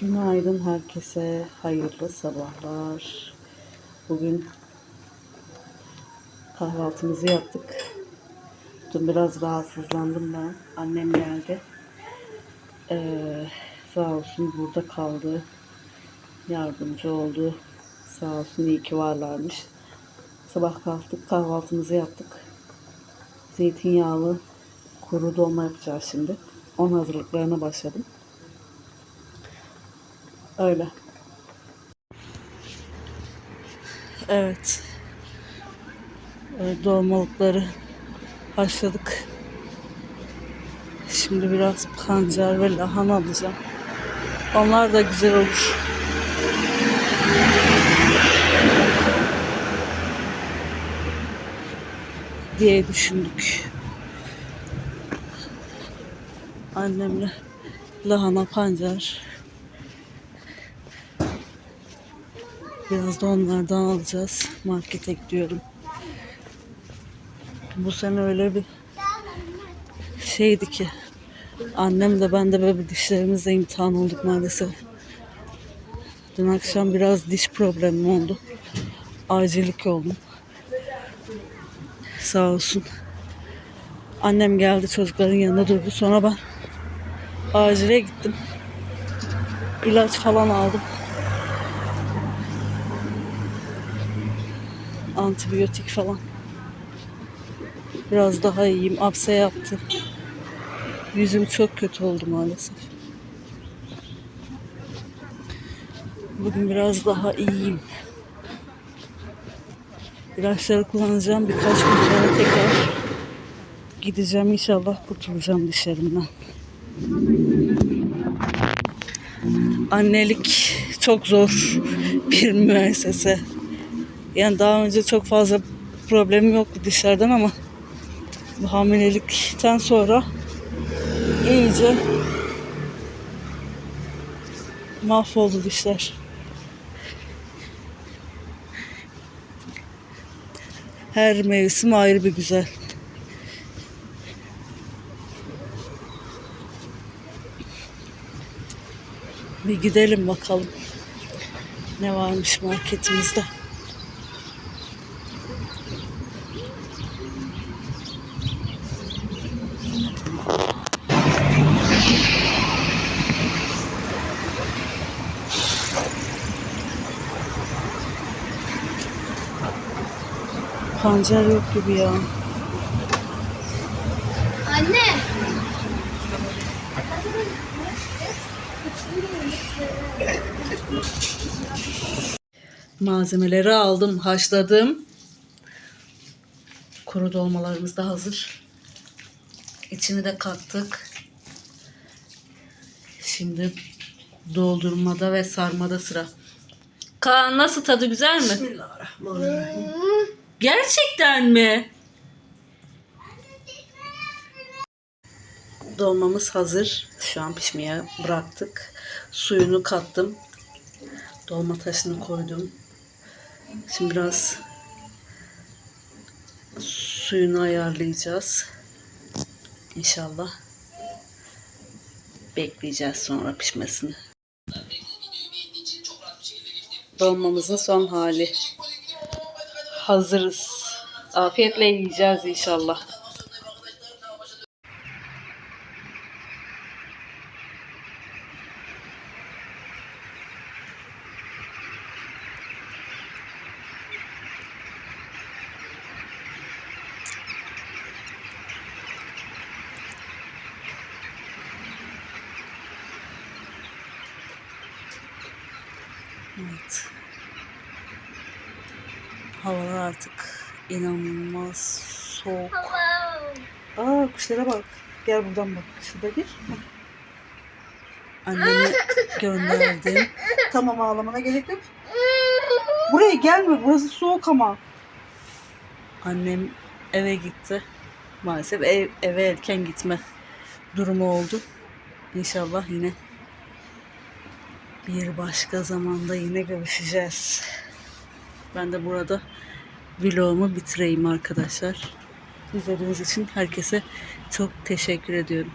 Günaydın herkese. Hayırlı sabahlar. Bugün kahvaltımızı yaptık. Dün biraz rahatsızlandım ben. Annem geldi. Ee, sağ olsun burada kaldı. Yardımcı oldu. Sağ olsun iyi ki varlarmış. Sabah kalktık kahvaltımızı yaptık. Zeytinyağlı kuru dolma yapacağız şimdi. Onun hazırlıklarına başladım. Öyle. Evet. Ee, Dolmalıkları haşladık. Şimdi biraz pancar ve lahana alacağım. Onlar da güzel olur. diye düşündük. Annemle lahana pancar Biraz da onlardan alacağız. Markete gidiyorum. Bu sene öyle bir şeydi ki annem de ben de böyle dişlerimizle imtihan olduk maalesef. Dün akşam biraz diş problemim oldu. Acillik oldum. Sağ olsun. Annem geldi çocukların yanında durdu. Sonra ben acile gittim. İlaç falan aldım. Antibiyotik falan. Biraz daha iyiyim. Apse yaptı. Yüzüm çok kötü oldu maalesef. Bugün biraz daha iyiyim. İlaçları kullanacağım. Birkaç gün sonra tekrar gideceğim. İnşallah kurtulacağım dişlerimden. Annelik çok zor bir müessese. Yani daha önce çok fazla problemim yoktu dişlerden ama bu hamilelikten sonra iyice mahvoldu dişler. Her mevsim ayrı bir güzel. Bir gidelim bakalım. Ne varmış marketimizde. Pancar yok gibi ya. Anne. Malzemeleri aldım, haşladım. Kuru dolmalarımız da hazır. İçini de kattık. Şimdi doldurmada ve sarmada sıra. Kaan nasıl tadı güzel mi? Bismillahirrahmanirrahim. Gerçekten mi? Dolmamız hazır. Şu an pişmeye bıraktık. Suyunu kattım. Dolma taşını koydum. Şimdi biraz suyunu ayarlayacağız. İnşallah. Bekleyeceğiz sonra pişmesini. Dolmamızın son hali. Hazırız. Afiyetle yiyeceğiz inşallah. Evet. Havalar artık inanılmaz soğuk. Aa kuşlara bak. Gel buradan bak. Şurada gir. Hah. Annemi gönderdim. tamam ağlamana gerek yok. Buraya gelme. Burası soğuk ama. Annem eve gitti. Maalesef ev, eve erken gitme durumu oldu. İnşallah yine bir başka zamanda yine görüşeceğiz. Ben de burada vlogumu bitireyim arkadaşlar. İzlediğiniz için herkese çok teşekkür ediyorum.